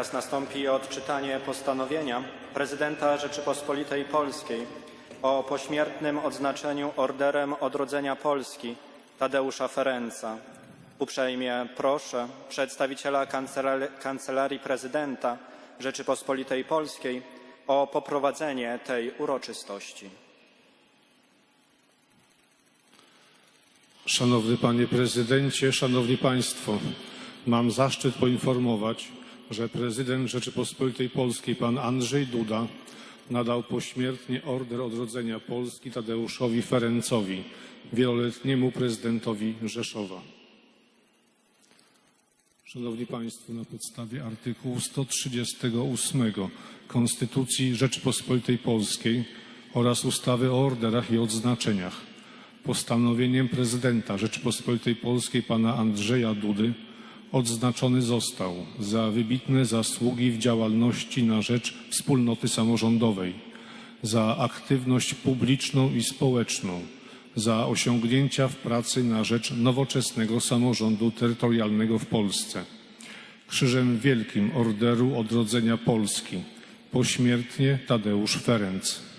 Teraz nastąpi odczytanie postanowienia prezydenta Rzeczypospolitej Polskiej o pośmiertnym odznaczeniu Orderem Odrodzenia Polski Tadeusza Ferenca. Uprzejmie proszę przedstawiciela Kancelarii, Prezydenta Rzeczypospolitej Polskiej o poprowadzenie tej uroczystości. Szanowny Panie Prezydencie, Szanowni Państwo, mam zaszczyt poinformować, że prezydent Rzeczypospolitej Polskiej pan Andrzej Duda nadał pośmiertnie Order Odrodzenia Polski Tadeuszowi Ferencowi, wieloletniemu prezydentowi Rzeszowa. Szanowni Państwo, na podstawie artykułu 138 Konstytucji Rzeczypospolitej Polskiej oraz ustawy o orderach i odznaczeniach postanowieniem prezydenta Rzeczypospolitej Polskiej pana Andrzeja Dudy odznaczony został za wybitne zasługi w działalności na rzecz wspólnoty samorządowej, za aktywność publiczną i społeczną, za osiągnięcia w pracy na rzecz nowoczesnego samorządu terytorialnego w Polsce. Krzyżem Wielkim Orderu Odrodzenia Polski pośmiertnie Tadeusz Ferenc.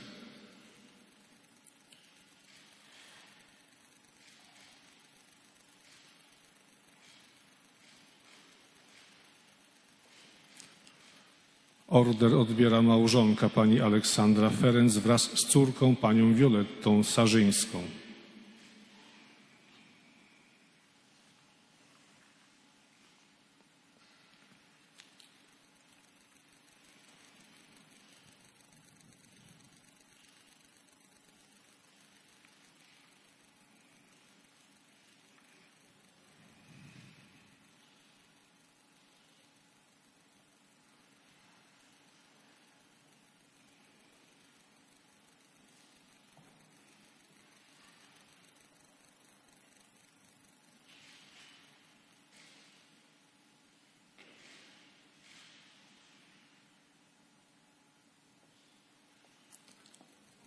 Order odbiera małżonka pani Aleksandra Ferenc wraz z córką panią Violettą Sarzyńską.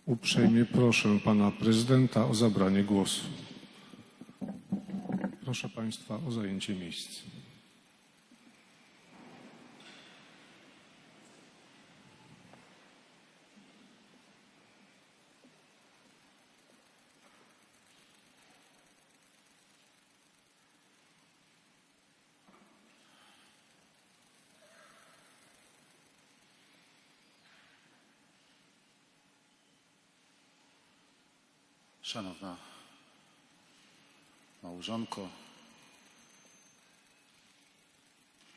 Uprzejmie proszę pana prezydenta o zabranie głosu. Proszę państwa o zajęcie miejsc. Szanowna małżonko,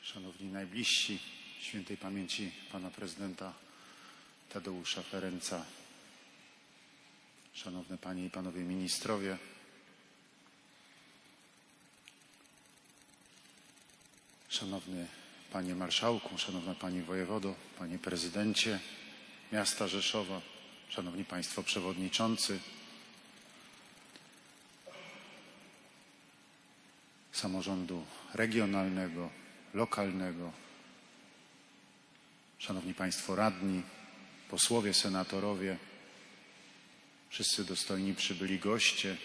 szanowni najbliżsi świętej pamięci pana prezydenta Tadeusza Ferenca, szanowne panie i panowie ministrowie, szanowny panie marszałku, szanowna pani wojewodo, panie prezydencie miasta Rzeszowa, szanowni państwo przewodniczący, samorządu regionalnego, lokalnego, szanowni państwo radni, posłowie, senatorowie, wszyscy dostojni przybyli goście,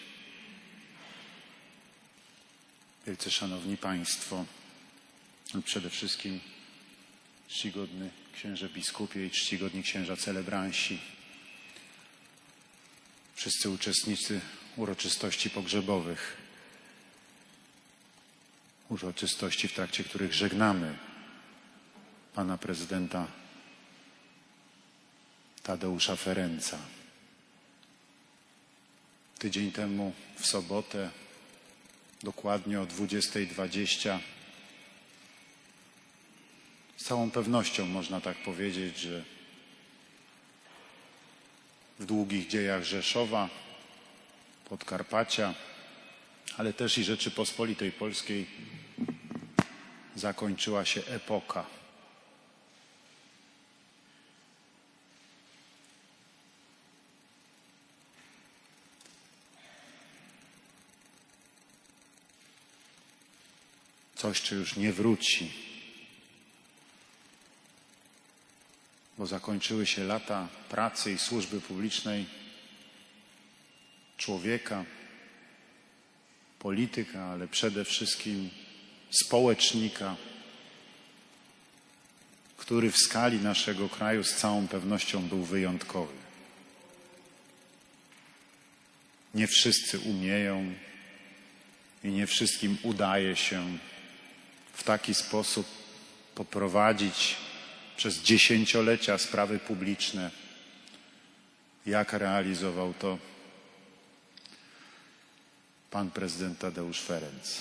wielce szanowni państwo, przede wszystkim czcigodny księże biskupie i czcigodni księża celebransi, wszyscy uczestnicy uroczystości pogrzebowych uroczystości, w trakcie których żegnamy pana prezydenta Tadeusza Ferenca. Tydzień temu w sobotę, dokładnie o 20.20, z całą pewnością można tak powiedzieć, że w długich dziejach Rzeszowa, Podkarpacia, ale też i Rzeczypospolitej Polskiej zakończyła się epoka. Coś, co już nie wróci, bo zakończyły się lata pracy i służby publicznej człowieka, polityka, ale przede wszystkim społecznika. który w skali naszego kraju z całą pewnością był wyjątkowy. Nie wszyscy umieją i nie wszystkim udaje się w taki sposób poprowadzić przez dziesięciolecia sprawy publiczne, jak realizował to pan prezydent Tadeusz Ferenc.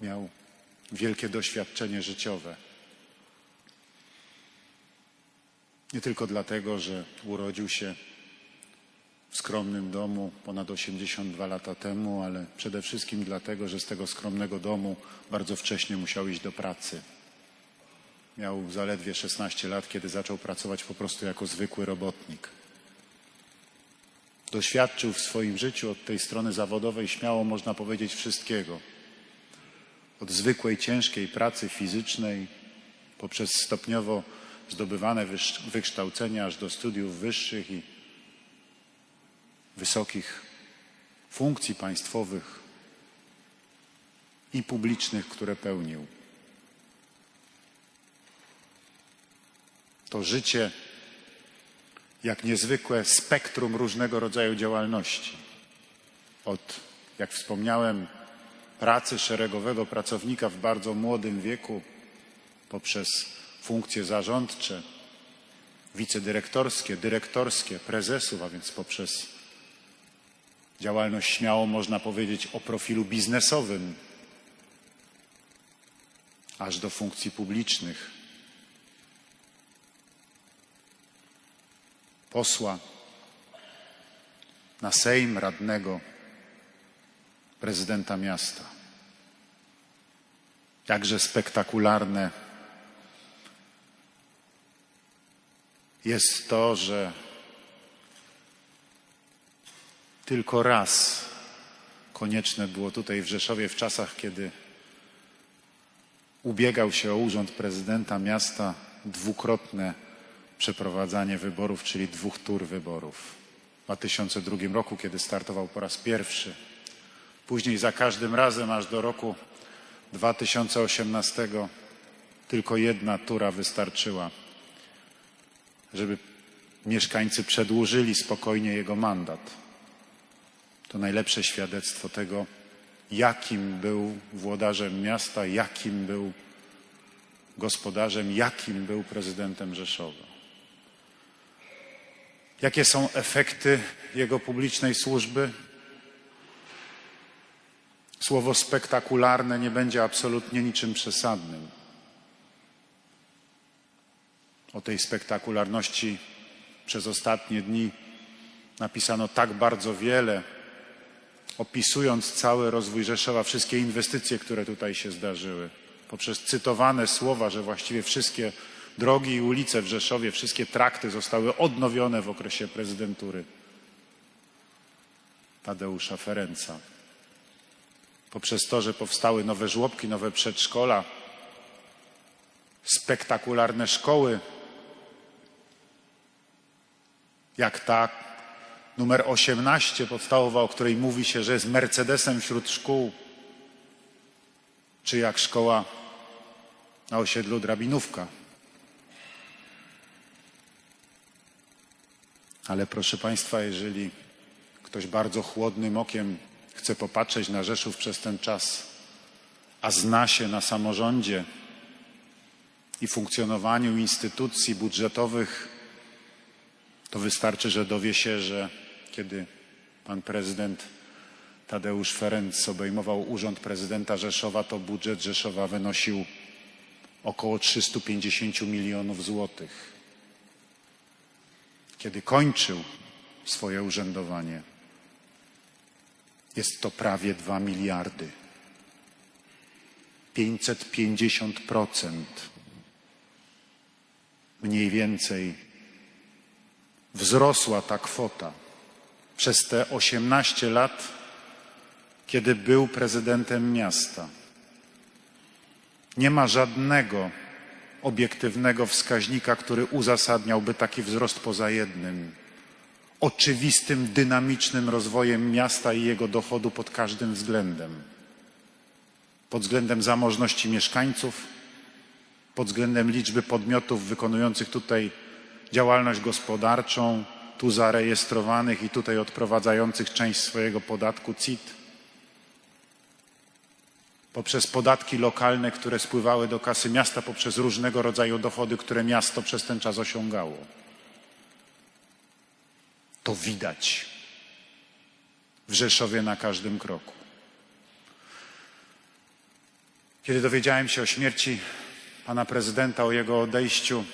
Miał wielkie doświadczenie życiowe. Nie tylko dlatego, że urodził się w skromnym domu ponad 82 lata temu, ale przede wszystkim dlatego, że z tego skromnego domu bardzo wcześnie musiał iść do pracy. Miał zaledwie 16 lat, kiedy zaczął pracować po prostu jako zwykły robotnik. Doświadczył w swoim życiu od tej strony zawodowej, śmiało można powiedzieć, wszystkiego. Od zwykłej, ciężkiej pracy fizycznej, poprzez stopniowo zdobywane wykształcenia, aż do studiów wyższych i wysokich funkcji państwowych i publicznych, które pełnił. To życie jak niezwykłe spektrum różnego rodzaju działalności. Od, jak wspomniałem, pracy szeregowego pracownika w bardzo młodym wieku, poprzez funkcje zarządcze, wicedyrektorskie, dyrektorskie, prezesów, a więc poprzez działalność śmiało można powiedzieć o profilu biznesowym, aż do funkcji publicznych. Posła na Sejm radnego prezydenta miasta. Jakże spektakularne jest to, że tylko raz konieczne było tutaj w Rzeszowie w czasach, kiedy ubiegał się o urząd prezydenta miasta dwukrotne przeprowadzanie wyborów, czyli dwóch tur wyborów. W 2002 roku, kiedy startował po raz pierwszy. Później za każdym razem, aż do roku 2018, tylko jedna tura wystarczyła, żeby mieszkańcy przedłużyli spokojnie jego mandat. To najlepsze świadectwo tego, jakim był włodarzem miasta, jakim był gospodarzem, jakim był prezydentem Rzeszowa. Jakie są efekty jego publicznej służby? Słowo spektakularne nie będzie absolutnie niczym przesadnym. O tej spektakularności przez ostatnie dni napisano tak bardzo wiele, opisując cały rozwój Rzeszowa, wszystkie inwestycje, które tutaj się zdarzyły, poprzez cytowane słowa, że właściwie wszystkie drogi i ulice w Rzeszowie, wszystkie trakty zostały odnowione w okresie prezydentury Tadeusza Ferenca. Poprzez to, że powstały nowe żłobki, nowe przedszkola, spektakularne szkoły, jak ta numer 18 podstawowa, o której mówi się, że jest Mercedesem wśród szkół, czy jak szkoła na osiedlu Drabinówka. Ale proszę Państwa, jeżeli ktoś bardzo chłodnym okiem chce popatrzeć na Rzeszów przez ten czas, a zna się na samorządzie i funkcjonowaniu instytucji budżetowych, to wystarczy, że dowie się, że kiedy pan prezydent Tadeusz Ferenc obejmował urząd prezydenta Rzeszowa, to budżet Rzeszowa wynosił około 350 milionów złotych. Kiedy kończył swoje urzędowanie, jest to prawie 2 miliardy. 550% mniej więcej wzrosła ta kwota przez te 18 lat, kiedy był prezydentem miasta. Nie ma żadnego obiektywnego wskaźnika, który uzasadniałby taki wzrost poza jednym oczywistym, dynamicznym rozwojem miasta i jego dochodu pod każdym względem. Pod względem zamożności mieszkańców, pod względem liczby podmiotów wykonujących tutaj działalność gospodarczą, tu zarejestrowanych i tutaj odprowadzających część swojego podatku CIT, poprzez podatki lokalne, które spływały do kasy miasta, poprzez różnego rodzaju dochody, które miasto przez ten czas osiągało. To widać w Rzeszowie na każdym kroku. Kiedy dowiedziałem się o śmierci pana prezydenta, o jego odejściu,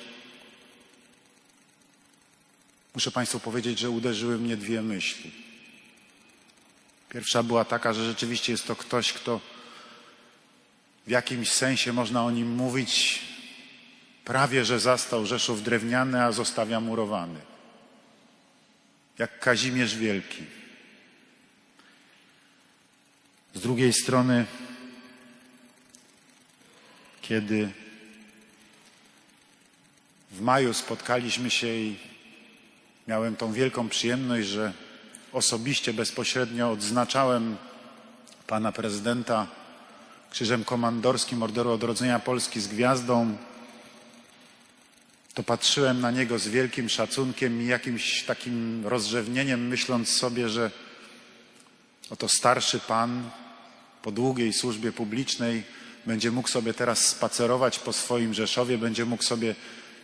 muszę Państwu powiedzieć, że uderzyły mnie dwie myśli. Pierwsza była taka, że rzeczywiście jest to ktoś, kto w jakimś sensie można o nim mówić, prawie że zastał Rzeszów drewniany, a zostawia murowany. Jak Kazimierz Wielki. Z drugiej strony, kiedy w maju spotkaliśmy się i miałem tą wielką przyjemność, że osobiście, bezpośrednio odznaczałem pana prezydenta Krzyżem Komandorskim Orderu Odrodzenia Polski z gwiazdą, to patrzyłem na niego z wielkim szacunkiem i jakimś takim rozrzewnieniem, myśląc sobie, że oto starszy pan po długiej służbie publicznej będzie mógł sobie teraz spacerować po swoim Rzeszowie, będzie mógł sobie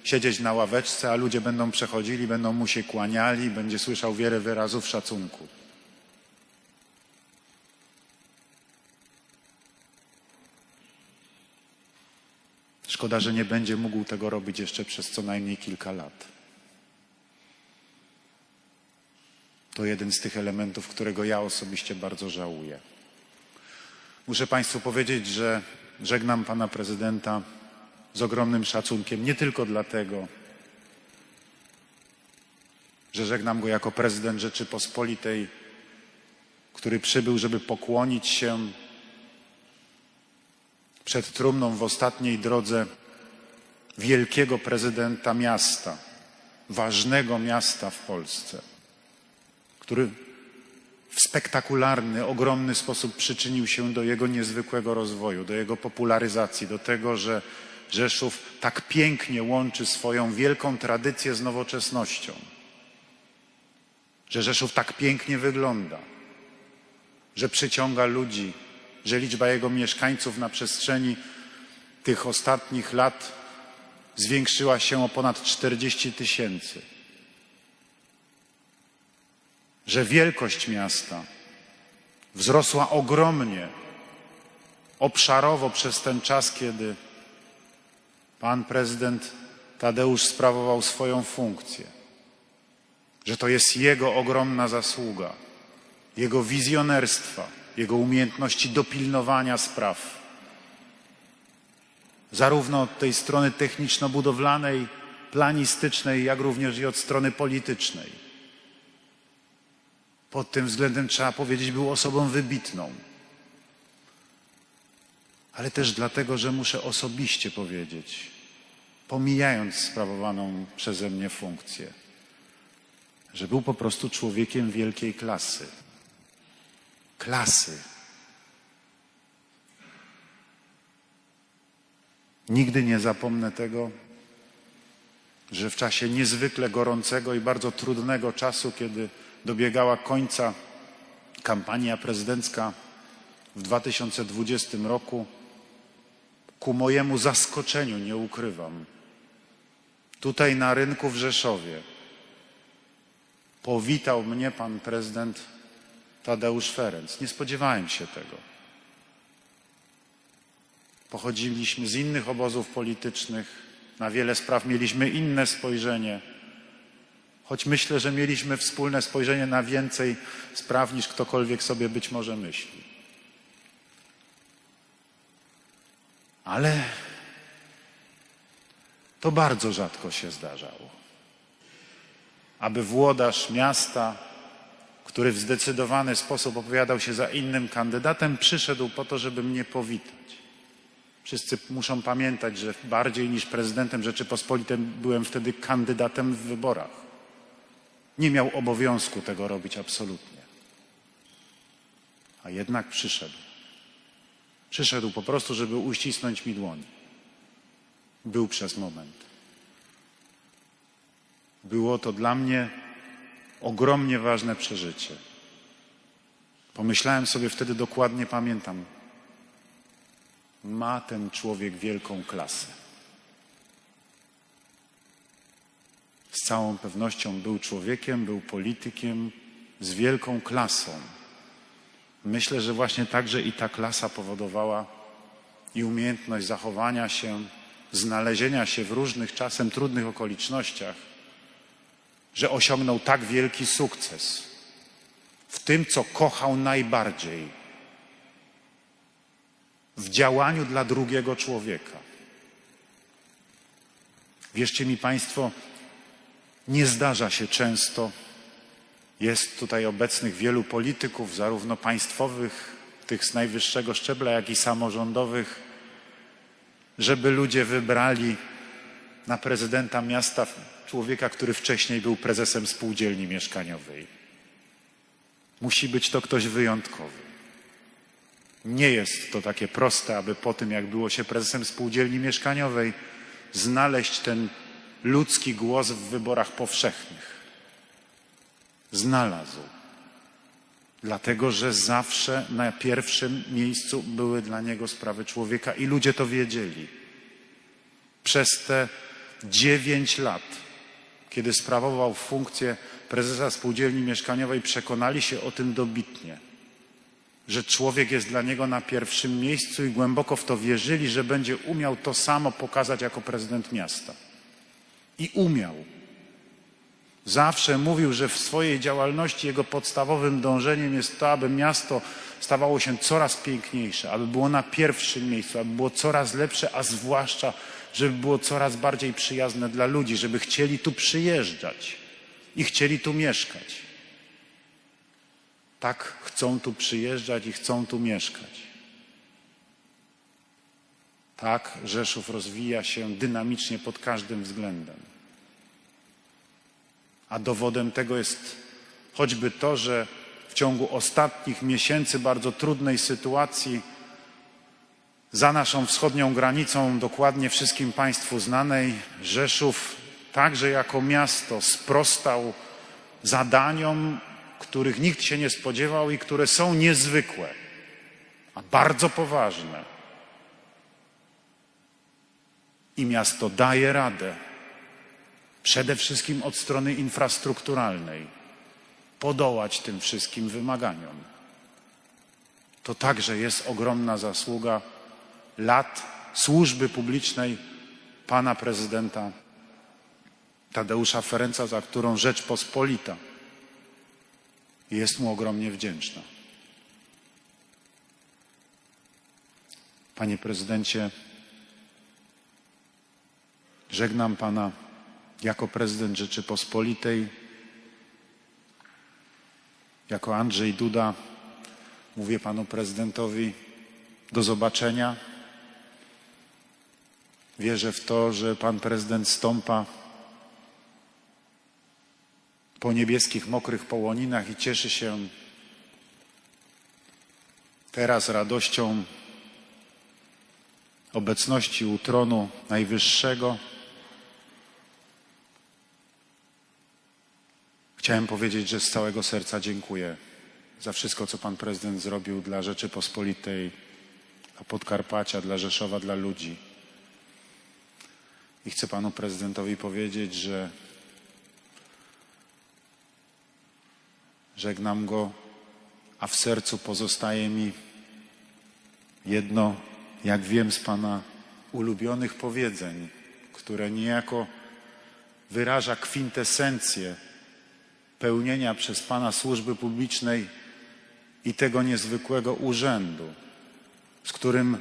siedzieć na ławeczce, a ludzie będą przechodzili, będą mu się kłaniali, będzie słyszał wiele wyrazów szacunku. Szkoda, że nie będzie mógł tego robić jeszcze przez co najmniej kilka lat. To jeden z tych elementów, którego ja osobiście bardzo żałuję. Muszę Państwu powiedzieć, że żegnam Pana Prezydenta z ogromnym szacunkiem, nie tylko dlatego, że żegnam go jako prezydent Rzeczypospolitej, który przybył, żeby pokłonić się przed trumną w ostatniej drodze wielkiego prezydenta miasta, ważnego miasta w Polsce, który w spektakularny, ogromny sposób przyczynił się do jego niezwykłego rozwoju, do jego popularyzacji, do tego, że Rzeszów tak pięknie łączy swoją wielką tradycję z nowoczesnością, że Rzeszów tak pięknie wygląda, że przyciąga ludzi, że liczba jego mieszkańców na przestrzeni tych ostatnich lat zwiększyła się o ponad 40 tysięcy. Że wielkość miasta wzrosła ogromnie, obszarowo przez ten czas, kiedy pan prezydent Tadeusz sprawował swoją funkcję. Że to jest jego ogromna zasługa, jego wizjonerstwa jego umiejętności dopilnowania spraw. Zarówno od tej strony techniczno-budowlanej, planistycznej, jak również i od strony politycznej. Pod tym względem trzeba powiedzieć, był osobą wybitną. Ale też dlatego, że muszę osobiście powiedzieć, pomijając sprawowaną przeze mnie funkcję, że był po prostu człowiekiem wielkiej klasy klasy. Nigdy nie zapomnę tego, że w czasie niezwykle gorącego i bardzo trudnego czasu, kiedy dobiegała końca kampania prezydencka w 2020 roku, ku mojemu zaskoczeniu, nie ukrywam, tutaj na rynku w Rzeszowie powitał mnie pan prezydent Tadeusz Ferenc. Nie spodziewałem się tego. Pochodziliśmy z innych obozów politycznych, na wiele spraw mieliśmy inne spojrzenie, choć myślę, że mieliśmy wspólne spojrzenie na więcej spraw niż ktokolwiek sobie być może myśli. Ale to bardzo rzadko się zdarzało, aby włodarz miasta, który w zdecydowany sposób opowiadał się za innym kandydatem, przyszedł po to, żeby mnie powitać. Wszyscy muszą pamiętać, że bardziej niż prezydentem Rzeczypospolitej byłem wtedy kandydatem w wyborach. Nie miał obowiązku tego robić absolutnie. A jednak przyszedł. Przyszedł po prostu, żeby uścisnąć mi dłoń. Był przez moment. Było to dla mnie ogromnie ważne przeżycie. Pomyślałem sobie wtedy dokładnie, pamiętam, ma ten człowiek wielką klasę. Z całą pewnością był człowiekiem, był politykiem z wielką klasą. Myślę, że właśnie także i ta klasa powodowała i umiejętność zachowania się, znalezienia się w różnych czasem trudnych okolicznościach, że osiągnął tak wielki sukces w tym, co kochał najbardziej w działaniu dla drugiego człowieka. Wierzcie mi Państwo, nie zdarza się często, jest tutaj obecnych wielu polityków, zarówno państwowych, tych z najwyższego szczebla, jak i samorządowych, żeby ludzie wybrali na prezydenta miasta człowieka, który wcześniej był prezesem spółdzielni mieszkaniowej. Musi być to ktoś wyjątkowy. Nie jest to takie proste, aby po tym, jak było się prezesem spółdzielni mieszkaniowej, znaleźć ten ludzki głos w wyborach powszechnych. Znalazł. Dlatego, że zawsze na pierwszym miejscu były dla niego sprawy człowieka i ludzie to wiedzieli. Przez te dziewięć lat, kiedy sprawował funkcję prezesa spółdzielni mieszkaniowej, przekonali się o tym dobitnie że człowiek jest dla niego na pierwszym miejscu i głęboko w to wierzyli, że będzie umiał to samo pokazać jako prezydent miasta. I umiał. Zawsze mówił, że w swojej działalności jego podstawowym dążeniem jest to, aby miasto stawało się coraz piękniejsze, aby było na pierwszym miejscu, aby było coraz lepsze, a zwłaszcza, żeby było coraz bardziej przyjazne dla ludzi, żeby chcieli tu przyjeżdżać i chcieli tu mieszkać tak chcą tu przyjeżdżać i chcą tu mieszkać. Tak Rzeszów rozwija się dynamicznie pod każdym względem. A dowodem tego jest choćby to, że w ciągu ostatnich miesięcy bardzo trudnej sytuacji za naszą wschodnią granicą, dokładnie wszystkim Państwu znanej, Rzeszów także jako miasto sprostał zadaniom których nikt się nie spodziewał i które są niezwykłe, a bardzo poważne. I miasto daje radę, przede wszystkim od strony infrastrukturalnej, podołać tym wszystkim wymaganiom. To także jest ogromna zasługa lat służby publicznej pana prezydenta Tadeusza Ferenca, za którą Rzeczpospolita jest mu ogromnie wdzięczna. Panie prezydencie, żegnam pana jako prezydent Rzeczypospolitej, jako Andrzej Duda. Mówię panu prezydentowi do zobaczenia. Wierzę w to, że pan prezydent stąpa po niebieskich, mokrych połoninach i cieszy się teraz radością obecności u tronu Najwyższego. Chciałem powiedzieć, że z całego serca dziękuję za wszystko, co Pan Prezydent zrobił dla Rzeczypospolitej, dla Podkarpacia, dla Rzeszowa, dla ludzi. I chcę Panu Prezydentowi powiedzieć, że Żegnam go, a w sercu pozostaje mi jedno, jak wiem z Pana ulubionych powiedzeń, które niejako wyraża kwintesencję pełnienia przez Pana służby publicznej i tego niezwykłego urzędu, z którym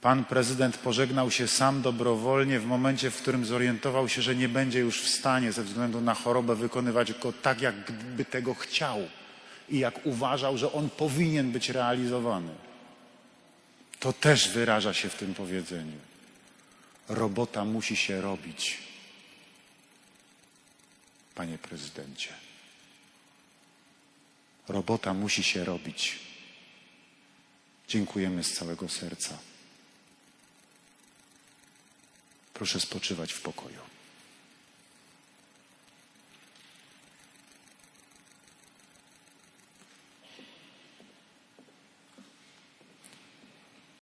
Pan prezydent pożegnał się sam dobrowolnie w momencie, w którym zorientował się, że nie będzie już w stanie ze względu na chorobę wykonywać go tak, jak gdyby tego chciał i jak uważał, że on powinien być realizowany. To też wyraża się w tym powiedzeniu. Robota musi się robić. Panie prezydencie. Robota musi się robić. Dziękujemy z całego serca. Proszę spoczywać w pokoju.